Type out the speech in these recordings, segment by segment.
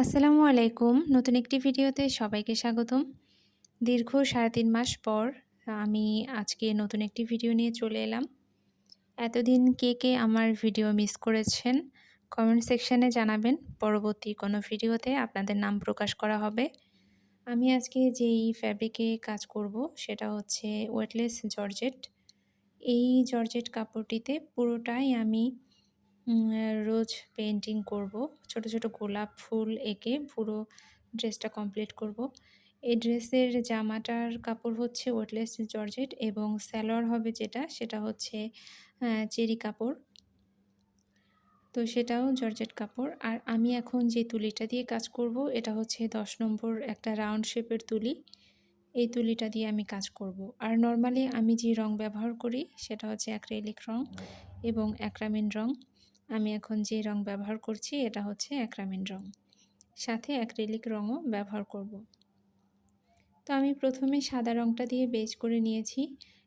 আসসালামু আলাইকুম। নতুন একটি ভিডিওতে সবাইকে স্বাগতম। দীর্ঘ সাড়ে তিন মাস পর আমি আজকে নতুন একটি ভিডিও নিয়ে চলে এলাম। এতদিন কে কে আমার ভিডিও মিস করেছেন কমেন্ট সেকশানে জানাবেন। পরবর্তী কোনো ভিডিওতে আপনাদের নাম প্রকাশ করা হবে। আমি আজকে যেই ফ্যাব্রিকে কাজ করব সেটা হচ্ছে ওয়েটলেস জর্জেট। এই জর্জেট কাপড়টিতে পুরোটাই আমি রোজ পেন্টিং করব। ছোট ছোট গোলাপ ফুল এঁকে পুরো ড্রেসটা কমপ্লিট করব। এই ড্রেসের জামাটার কাপড় হচ্ছে ওয়েটলেস জর্জেট এবং স্যালোয়ার হবে যেটা, সেটা হচ্ছে চেরি কাপড়। তো সেটাও জর্জেট কাপড়। আর আমি এখন যে তুলিটা দিয়ে কাজ করব, এটা হচ্ছে দশ নম্বর একটা রাউন্ড শেপের তুলি। এই তুলিটা দিয়ে আমি কাজ করব। আর নর্মালি আমি যে রং ব্যবহার করি, সেটা হচ্ছে অ্যাক্রেলিক রং এবং অ্যাক্রামিন রং। আমি এখন যে রং ব্যবহার করছি, এটা হচ্ছে অ্যাক্রামিন রং। সাথে অ্যাক্রেলিক রঙও ব্যবহার করব। তো আমি প্রথমে সাদা রংটা দিয়ে বেজ করে নিয়েছি।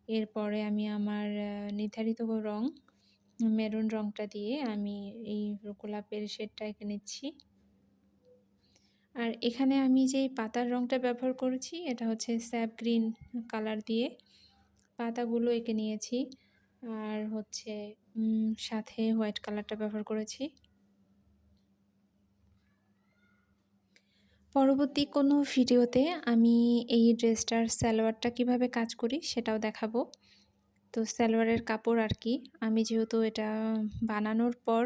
এরপরে আমি আমার নির্ধারিত রং, মেরুন রংটা দিয়ে আমি এই গোলাপের শেডটা এঁকে নিচ্ছি। আর এখানে আমি যে পাতার রংটা ব্যবহার করেছি, এটা হচ্ছে স্যাপ গ্রিন কালার দিয়ে, পাতাগুলো এঁকে নিয়েছি। আর হচ্ছে সাথে হোয়াইট কালারটা ব্যবহার করেছি। পরবর্তী কোনো ভিডিওতে আমি এই ড্রেসটার সালোয়ারটা কীভাবে কাজ করি সেটাও দেখাবো। তো সালোয়ারের কাপড় আর কি, আমি যেহেতু এটা বানানোর পর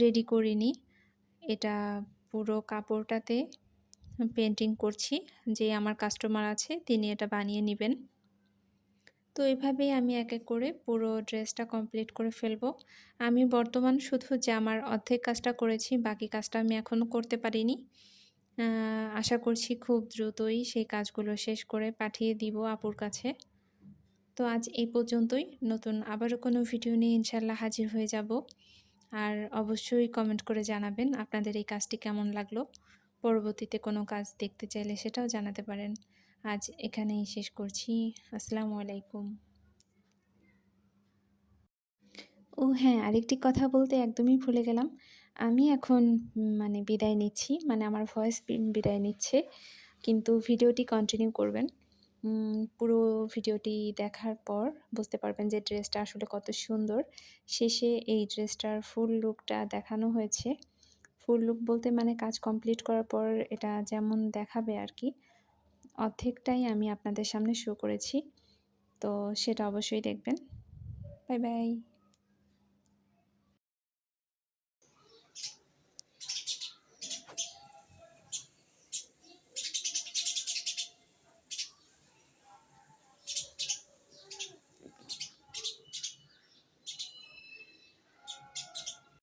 রেডি করিনি, এটা পুরো কাপড়টাতে পেন্টিং করছি, যে আমার কাস্টমার আছে, তিনি এটা বানিয়ে নেবেন। তো এভাবেই আমি এক এক করে পুরো ড্রেসটা কমপ্লিট করে ফেলব। আমি বর্তমান শুধু জামার অর্ধেক কাজটা করেছি, বাকি কাজটা আমি এখনও করতে পারিনি। আশা করছি খুব দ্রুতই সেই কাজগুলো শেষ করে পাঠিয়ে দিব আপুর কাছে। তো আজ এই পর্যন্তই। নতুন আবারও কোনো ভিডিও নিয়ে ইনশাল্লাহ হাজির হয়ে যাব। আর অবশ্যই কমেন্ট করে জানাবেন আপনাদের এই কাজটি কেমন লাগল। পরবর্তীতে কোনো কাজ দেখতে চাইলে সেটাও জানাতে পারেন। আজ এখানেই শেষ করছি। আসসালামু আলাইকুম। ও হ্যাঁ আরেকটি কথা বলতে একদমই ভুলে গেলাম। আমি এখন মানে বিদায় নিচ্ছি মানে আমার ভয়েস বিদায় নিচ্ছে। কিন্তু ভিডিওটি কন্টিনিউ করবেন। পুরো ভিডিওটি দেখার পর বুঝতে পারবেন যে ড্রেসটা আসলে কত সুন্দর। শেষে এই ড্রেসটার ফুল লুকটা দেখানো হয়েছে। ফুল লুক বলতে মানে কাজ কমপ্লিট করার পর এটা যেমন দেখাবে আর কি। অর্ধেকটাই আমি আপনাদের সামনে শো করেছি। তো সেটা অবশ্যই দেখবেন। Bye bye